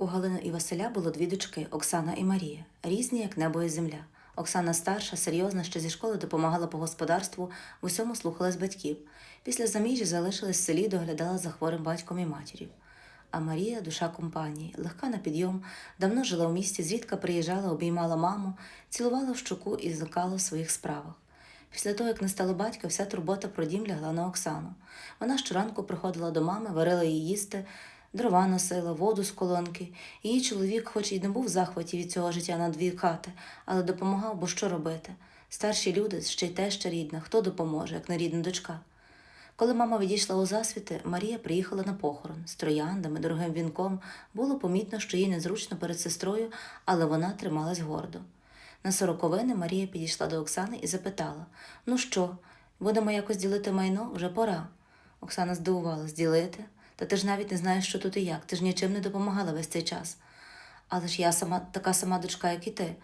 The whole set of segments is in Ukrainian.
У Галини і Василя було дві дочки Оксана і Марія, різні, як небо і земля. Оксана старша, серйозна, ще зі школи допомагала по господарству, в усьому слухалась батьків. Після заміжжя залишилась в селі, доглядала за хворим батьком і матір'ю. А Марія душа компанії, легка на підйом, давно жила в місті, зрідка приїжджала, обіймала маму, цілувала в щоку і зникала в своїх справах. Після того, як не стало батька, вся турбота про дім лягла на Оксану. Вона щоранку приходила до мами, варила їй їсти, дрова носила, воду з колонки. Її чоловік, хоч і не був в захваті від цього життя на дві хати, але допомагав, бо що робити? Старші люди, ще й теща рідна, хто допоможе, як не рідна дочка. Коли мама відійшла у засвіти, Марія приїхала на похорон з трояндами, дорогим вінком. Було помітно, що їй незручно перед сестрою, але вона трималась гордо. На сороковини Марія підійшла до Оксани і запитала: Ну що, будемо якось ділити майно? Вже пора. Оксана здивувалась ділити. Та ти ж навіть не знаєш, що тут і як. Ти ж нічим не допомагала весь цей час. Але ж я сама така сама дочка, як і ти.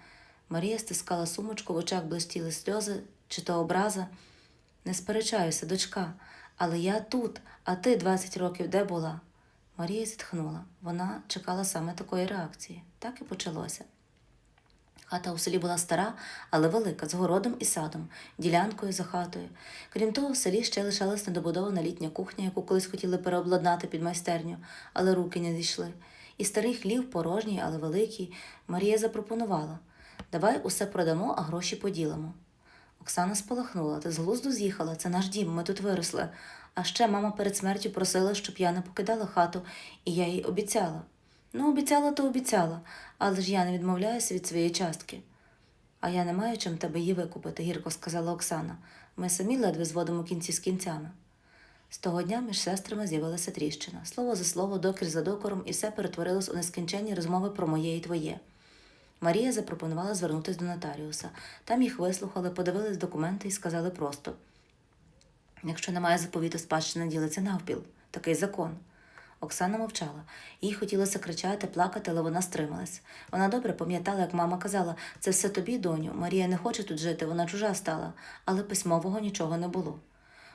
Марія стискала сумочку, в очах блистіли сльози чи то образа. Не сперечаюся, дочка, але я тут, а ти 20 років де була? Марія зітхнула. Вона чекала саме такої реакції. Так і почалося. Хата у селі була стара, але велика, з городом і садом, ділянкою за хатою. Крім того, в селі ще лишалась недобудована літня кухня, яку колись хотіли переобладнати під майстерню, але руки не дійшли. І старий хлів, порожній, але великий, Марія запропонувала давай усе продамо, а гроші поділимо. Оксана спалахнула, ти з глузду з'їхала, це наш дім, ми тут виросли. А ще мама перед смертю просила, щоб я не покидала хату, і я їй обіцяла. Ну, обіцяла, то обіцяла, але ж я не відмовляюся від своєї частки. А я не маю чим тебе її викупити, гірко сказала Оксана. Ми самі ледве зводимо кінці з кінцями. З того дня між сестрами з'явилася тріщина. Слово за слово, докір за докором, і все перетворилось у нескінченні розмови про моє і твоє. Марія запропонувала звернутися до нотаріуса. Там їх вислухали, подивились документи і сказали просто: якщо немає заповіту, спадщина ділиться навпіл. Такий закон. Оксана мовчала. Їй хотілося кричати, плакати, але вона стрималась. Вона добре пам'ятала, як мама казала, це все тобі, доню. Марія не хоче тут жити, вона чужа стала, але письмового нічого не було.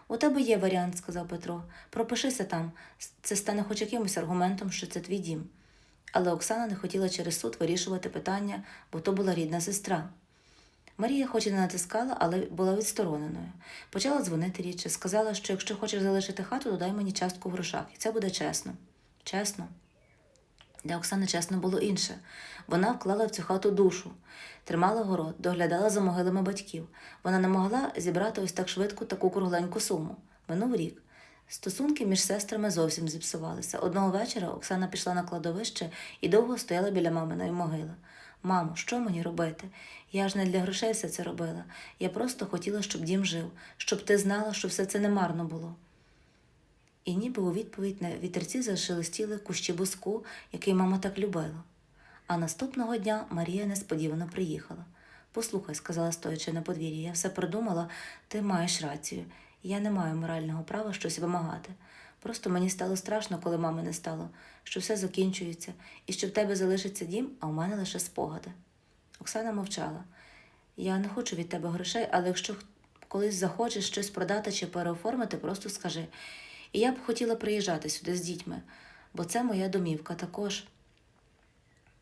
У тебе є варіант, сказав Петро. Пропишися там. Це стане хоч якимось аргументом, що це твій дім. Але Оксана не хотіла через суд вирішувати питання, бо то була рідна сестра. Марія, хоч і не натискала, але була відстороненою. Почала дзвонити рідше, сказала, що якщо хочеш залишити хату, то дай мені частку в грошах, і це буде чесно. Чесно. Для Оксани чесно було інше. Вона вклала в цю хату душу, тримала город, доглядала за могилами батьків. Вона не могла зібрати ось так швидко таку кругленьку суму. Минув рік. Стосунки між сестрами зовсім зіпсувалися. Одного вечора Оксана пішла на кладовище і довго стояла біля маминої могили. Мамо, що мені робити? Я ж не для грошей все це робила. Я просто хотіла, щоб дім жив, щоб ти знала, що все це не марно було. І ніби у відповідь на вітерці зашелестіли кущі буску, який мама так любила. А наступного дня Марія несподівано приїхала. Послухай, сказала стоячи на подвір'ї, я все продумала, ти маєш рацію. Я не маю морального права щось вимагати. Просто мені стало страшно, коли мами не стало, що все закінчується, і що в тебе залишиться дім, а у мене лише спогади. Оксана мовчала. Я не хочу від тебе грошей, але якщо колись захочеш щось продати чи переоформити, просто скажи. І я б хотіла приїжджати сюди з дітьми, бо це моя домівка також.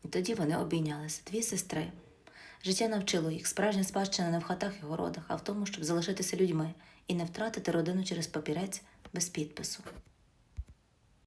І тоді вони обійнялися, дві сестри. Життя навчило їх, справжня спадщина не в хатах і городах, а в тому, щоб залишитися людьми і не втратити родину через папірець без підпису.